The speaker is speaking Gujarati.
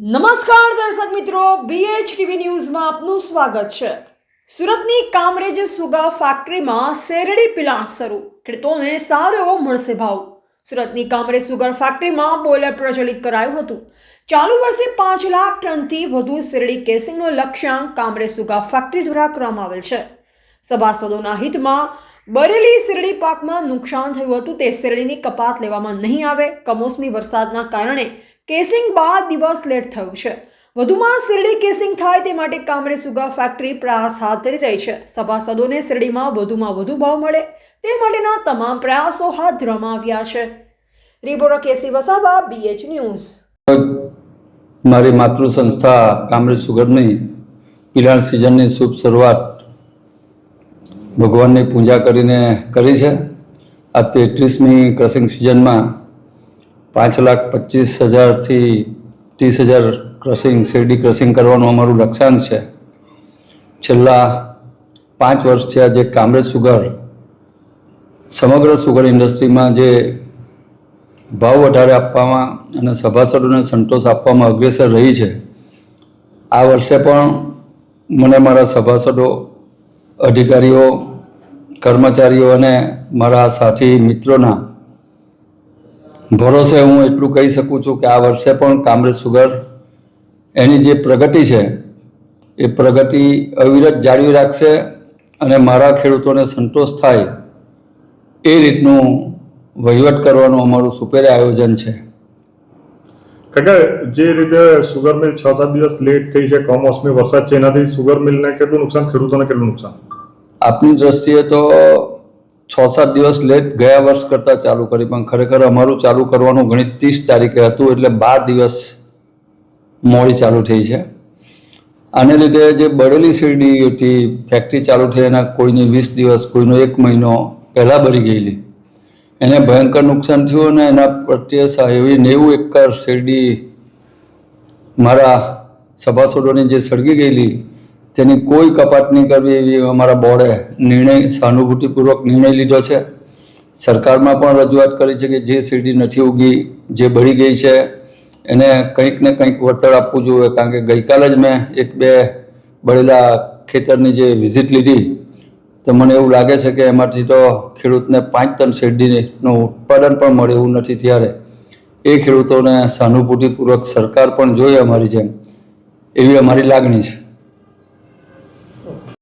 નમસ્કાર દર્શક મિત્રો બીએચટીવી ન્યૂઝમાં આપનું સ્વાગત છે. સુરતની કામરેજ સુગા ફેક્ટરીમાં શેરડી પિલાણ શરૂ. ખેડૂતોને સારો એવો મળશે ભાવ. સુરતની કામરેજ સુગર ફેક્ટરીમાં બોઇલર પ્રચલિત કરાયું હતું. ચાલુ વર્ષે પાંચ લાખ ટનથી વધુ શેરડી કેસિંગનો લક્ષ્યાંક કામરેજ સુગા ફેક્ટરી દ્વારા કરવામાં આવેલ છે. સભાસદોના હિતમાં બરેલી શેરડી પાકમાં નુકસાન થયું હતું તે શેરડીની કપાત લેવામાં નહીં આવે. કમોસમી વરસાદના કારણે કેસિંગ બાદ દિવસ લેટ થયું છે. વધુમાં શેરડી કેસિંગ થાય તે માટે કામરે સુગા ફેક્ટરી પ્રયાસ હાથ ધરી રહી છે. સભાસદોને શેરડીમાં વધુમાં વધુ ભાવ મળે તે માટેના તમામ પ્રયાસો હાથ ધરવામાં આવ્યા છે. Reporter KC Vasava BH news મારી માતૃ સંસ્થા કામરે સુગરની પિલાણ સિઝનની શુભ શરૂઆત ભગવાનની પૂજા કરીને કરી છે. આ તેત્રીસમી ક્રસિંગ સિઝનમાં પાંચ લાખ પચીસ હજારથી ત્રીસ હજાર ક્રસિંગ શેરડી ક્રસિંગ કરવાનું અમારું લક્ષ્યાંક છે. છેલ્લા પાંચ વર્ષથી આ જે કામરેજ સુગર, સમગ્ર સુગર ઇન્ડસ્ટ્રીમાં જે ભાવ વધારે આપવામાં અને સભાસદોને સંતોષ આપવામાં અગ્રેસર રહી છે, આ વર્ષે પણ મને મારા સભાસદો, અધિકારીઓ, કર્મચારીઓ અને મારા સાથી મિત્રોના ભરોસે હું એટલું કહી શકું છું કે આ વર્ષે પણ કામરેજ સુગર એની જે પ્રગતિ છે એ પ્રગતિ અવિરત જાળવી રાખશે અને મારા ખેડૂતોને સંતોષ થાય એ રીતનું વહીવટ કરવાનું અમારું સુપેરે આયોજન છે. કાકા જે રીતે સુગર મિલ છ સાત દિવસ લેટ થઈ છે કમોસમી વરસાદ છે એનાથી સુગર મિલને કેટલું નુકસાન ખેડૂતોને કેટલું નુકસાન? આપની દ્રષ્ટિએ તો છ સાત દિવસ લેટ ગયા વર્ષ કરતાં ચાલુ કરી, પણ ખરેખર અમારું ચાલુ કરવાનું ગણિત ત્રીસ તારીખે હતું, એટલે બાર દિવસ મોડી ચાલુ થઈ છે. આને લીધે જે બળેલી શેરડી ફેક્ટરી ચાલુ થઈ એના કોઈની વીસ દિવસ, કોઈનો એક મહિનો પહેલાં બળી ગયેલી. એને ભયંકર નુકસાન થયું અને એના પ્રત્યે એવી નેવું એકર શેરડી મારા સભાસદોની જે સળગી ગયેલી તેની કોઈ કપાત નહીં કરવી એવી અમારા બોર્ડે નિર્ણય, સહાનુભૂતિપૂર્વક નિર્ણય લીધો છે. સરકારમાં પણ રજૂઆત કરી છે કે જે શેરડી નથી ઉગી, જે બળી ગઈ છે, એને કંઈક ને કંઈક વળતર આપવું જોઈએ. કારણ કે ગઈકાલે જ મેં એક બે બળેલા ખેતરની જે વિઝિટ લીધી, તો મને એવું લાગે છે કે એમાંથી તો ખેડૂતને પાંચ ટન શેરડીનું ઉત્પાદન પણ મળે એવું નથી ત્યારે. એ ખેડૂતોને સહાનુભૂતિપૂર્વક સરકાર પણ જોઈએ અમારી જેમ. એવી અમારી લાગણી છે.